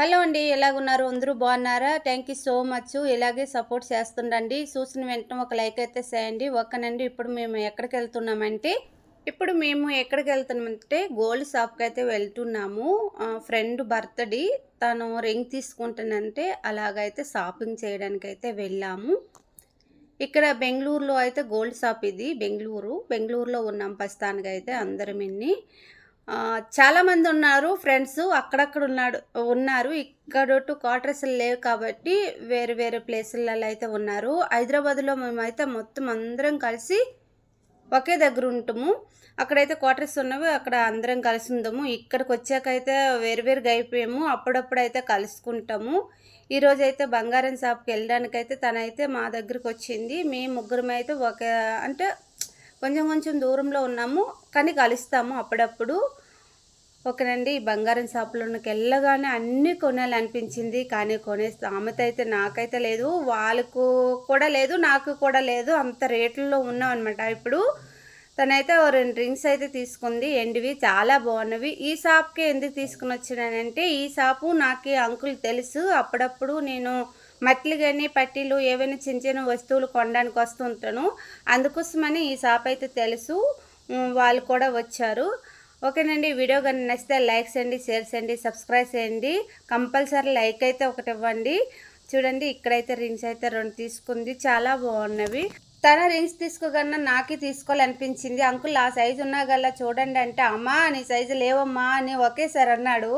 Hello అండి ఎలాగున్నారు? అందరూ బాగున్నారా? థ్యాంక్ యూ సో మచ్ ఇలాగే సపోర్ట్ చేస్తుండండి. చూసిన వెంటనే ఒక లైక్ అయితే చేయండి. ఓకేనండి ఇప్పుడు మేము ఎక్కడికి వెళ్తున్నామంటే ఇప్పుడు మేము ఎక్కడికి వెళ్తున్నామంటే గోల్డ్ షాప్కి అయితే వెళ్తున్నాము. ఫ్రెండ్ బర్త్డే తను రింగ్ తీసుకుంటానంటే అలాగైతే షాపింగ్ చేయడానికి అయితే వెళ్ళాము. ఇక్కడ బెంగళూరులో అయితే గోల్డ్ షాప్ ఇది బెంగళూరు. బెంగళూరులో ఉన్నాం ప్రస్తుతానికి అయితే అందరం ఇన్ని. చాలామంది ఉన్నారు ఫ్రెండ్స్ అక్కడక్కడ ఉన్నాడు ఉన్నారు. ఇక్కడ టు క్వార్టర్స్ లేవు కాబట్టి వేరే వేరే ప్లేసులలో అయితే ఉన్నారు. హైదరాబాద్లో మేమైతే మొత్తం అందరం కలిసి ఒకే దగ్గర ఉంటాము. అక్కడైతే క్వార్టర్స్ ఉన్నవి అక్కడ అందరం కలిసి ఉందాము. ఇక్కడికి వచ్చాకైతే వేరు వేరుగా అయిపోయాము. అప్పుడప్పుడు అయితే కలుసుకుంటాము. ఈరోజు అయితే బంగారం షాప్కి వెళ్ళడానికి అయితే తనైతే మా దగ్గరికి వచ్చింది. మేము ముగ్గురం అయితే ఒక అంటే కొంచెం కొంచెం దూరంలో ఉన్నాము కానీ కలుస్తాము అప్పుడప్పుడు. ఓకేనండి ఈ బంగారం షాపులోకి వెళ్ళగానే అన్నీ కొనాలనిపించింది. కానీ కొనే స్థామత అయితే నాకైతే లేదు. వాళ్ళకు కూడా లేదు నాకు కూడా లేదు. అంత రేట్లలో ఉన్నాం అనమాట ఇప్పుడు తనైతే ఓ రెండు డ్రింక్స్ అయితే తీసుకుంది. ఎండివి చాలా బాగున్నవి. ఈ షాప్కి ఎందుకు తీసుకుని వచ్చినానంటే ఈ షాపు నాకు అంకుల్ తెలుసు. అప్పుడప్పుడు నేను మట్టిలు కానీ పట్టీలు ఏవైనా చిన్న చిన్న వస్తువులు కొనడానికి వస్తుంటాను అందుకోసమని ఈ షాప్ అయితే తెలుసు. వాళ్ళు కూడా వచ్చారు. ఓకేనండి వీడియో కానీ నచ్చితే లైక్ చేయండి షేర్ చేయండి సబ్స్క్రైబ్ చేయండి కంపల్సరీ లైక్ అయితే ఒకటి ఇవ్వండి. చూడండి ఇక్కడైతే రింగ్స్ అయితే రెండు తీసుకుంది. చాలా బాగున్నవి. తన రింగ్స్ తీసుకోగన్నా నాకే తీసుకోవాలనిపించింది. అంకుల్ ఆ సైజు ఉన్నా గల్లా చూడండి అంటే అమ్మా నీ సైజు లేవమ్మా అని ఒకేసారి అన్నాడు.